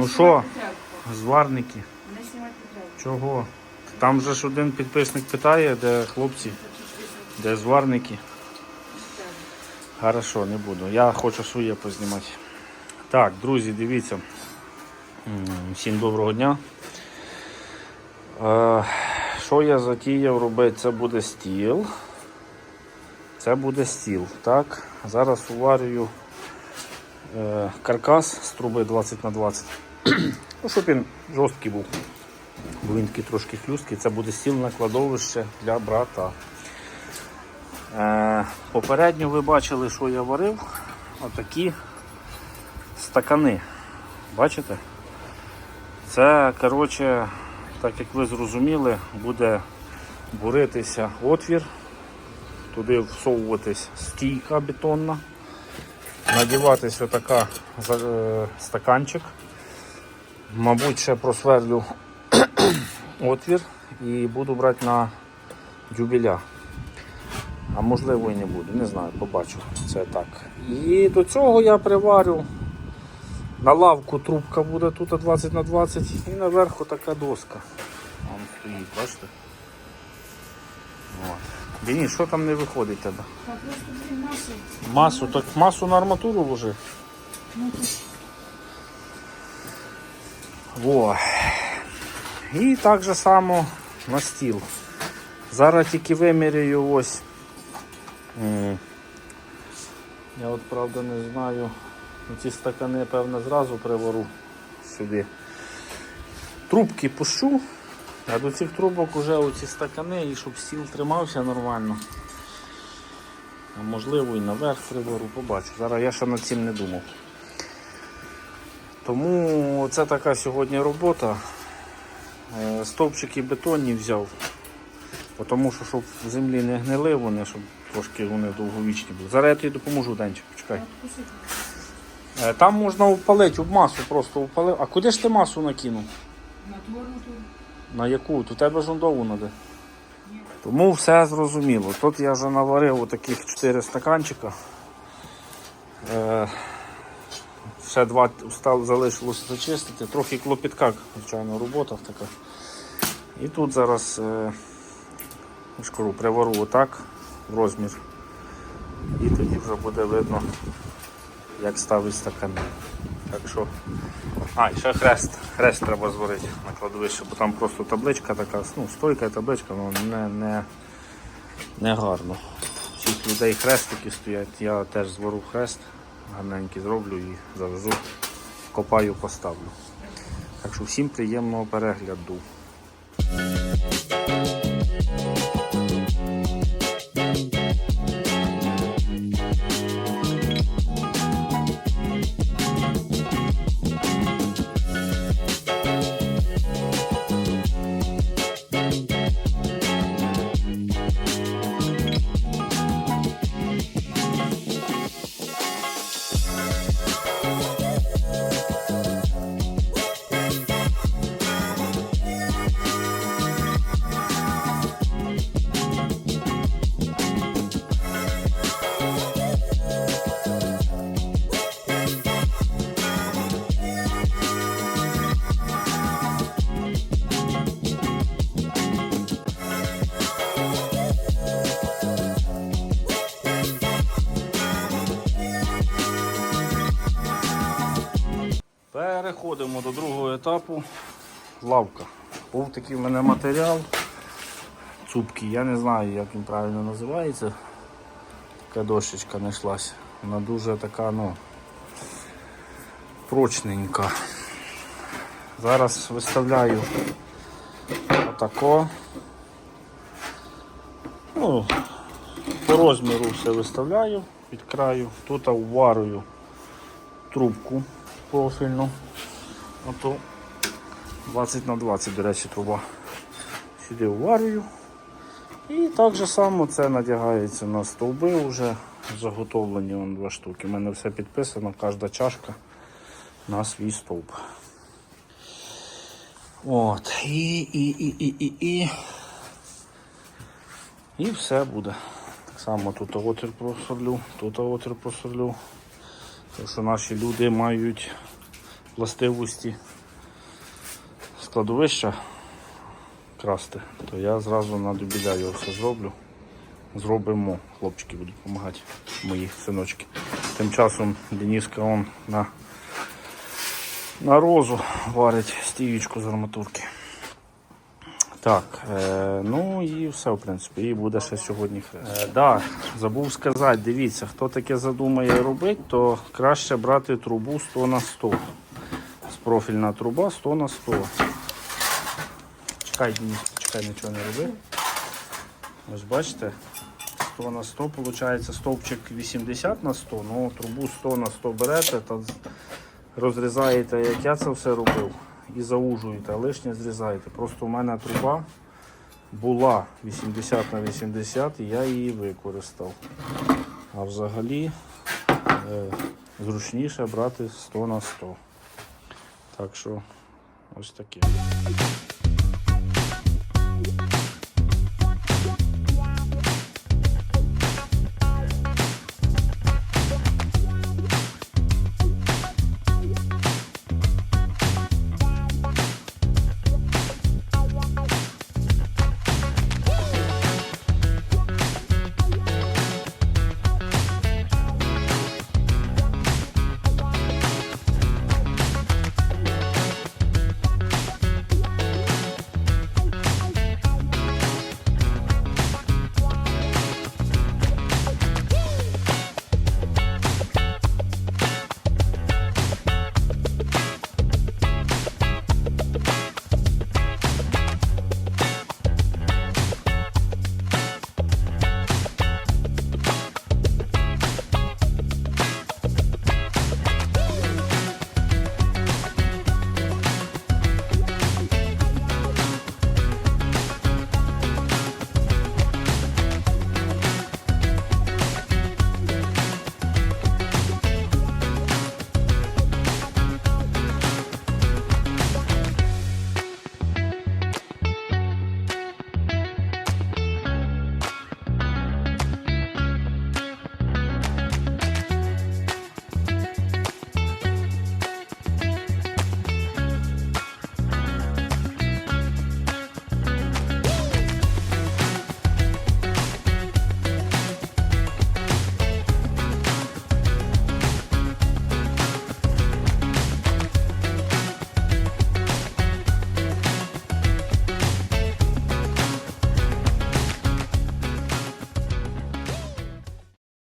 Ну що, зварники, чого? Там же ж один підписник питає, де хлопці, де зварники. Хорошо, не буду. Я хочу своє познімати. Так, друзі, дивіться. Всім доброго дня. Е, Що я затіяв робити? Це буде стіл. Це буде стіл. Так. Зараз уварюю е, каркас з труби 20 на 20 Ну, щоб він жорсткий був. Бо він такий трошки хлюсткий. Це буде стіл на кладовище для брата. Е, попередньо ви бачили, що я варив. Отакі стакани. Бачите? Це, коротше, так як ви зрозуміли, буде буритися отвір, туди всовуватись стійка бетонна, надіватись отака е, стаканчик. Мабуть, ще просверлю отвір і буду брати на дюбеля. А можливо і не буду, не знаю, побачу. Це так. І до цього я приварю. На лавку трубка буде тут 20 на 20 і наверху така доска. Вон стоїть, бачите? От. Денис, що там не виходить тебе? Масу. Масу, так масу на арматуру вложи. Во. І так же само на стіл. Зараз тільки виміряю ось. Я от правда не знаю. Ці стакани, певно, зразу привару сюди. Трубки пущу, а до цих трубок вже оці стакани, і щоб стіл тримався нормально. А можливо і наверх привару, побачу. Зараз я ще над цим не думав. Тому це така сьогодні робота. Е, Стовпчики бетонні взяв, тому що щоб в землі не гнили вони, щоб трошки вони довговічні були. Зараз я тобі допоможу, Денчик, почекай. Е, Там можна впалити об масу, просто впалив. А куди ж ти масу накинув? На творну тут. На яку? У тебе жондову надо. Тому все зрозуміло. Тут я вже наварив таких 4 стаканчика. Ще два став, залишилося зачистити. Трохи клопітка, звичайно, робота така. І тут зараз е, ж привару отак в розмір. І тоді вже буде видно, як ставить стакани. Так що. А, і ще хрест. Хрест треба зварити на кладовище, бо там просто табличка така, ну, стойка табличка, ну не, не, не гарно. Всіх людей хрестики стоять, я теж звару хрест, гарненький зроблю і завезу, копаю, поставлю. Так що всім приємного перегляду. До другого етапу. Лавка. Був такий в мене матеріал. Цупки, я не знаю, як він правильно називається. Така дощечка знайшлася. Вона дуже така, ну, прочненька. Зараз виставляю отако. Ну, по розміру все виставляю під краю. Тут уварую трубку профільну. Ото 20 на 20, до речі, труба. Сюди уварюю. І так же само це надягається на стовби вже заготовлені вон два штуки. У мене все підписано, кожна чашка на свій стовп. От. І, і, і, і, і, і. І все буде. Так само тут отвір просорлю, тут отвір просорлю. Тому що наші люди мають властивості складовища красти, то я зразу на дубіля його все зроблю. Зробимо. Хлопчики будуть допомагати, мої синочки. Тим часом Дениска он на, на розу варить стіючку з арматурки. Так, е, ну і все, в принципі, і буде ще сьогодні. Е, да, забув сказати, дивіться, хто таке задумає робити, то краще брати трубу 100 на 100. Профільна труба 100 на 100. Чекай, Денис, чекай, нічого не роби. Ось бачите, 100 на 100, виходить стовпчик 80 на 100, ну трубу 100 на 100 берете та розрізаєте, як я це все робив, і заужуєте, а лишнє зрізаєте. Просто у мене труба була 80 на 80 і я її використав. А взагалі е, зручніше брати 100 на 100. Так що ось таке.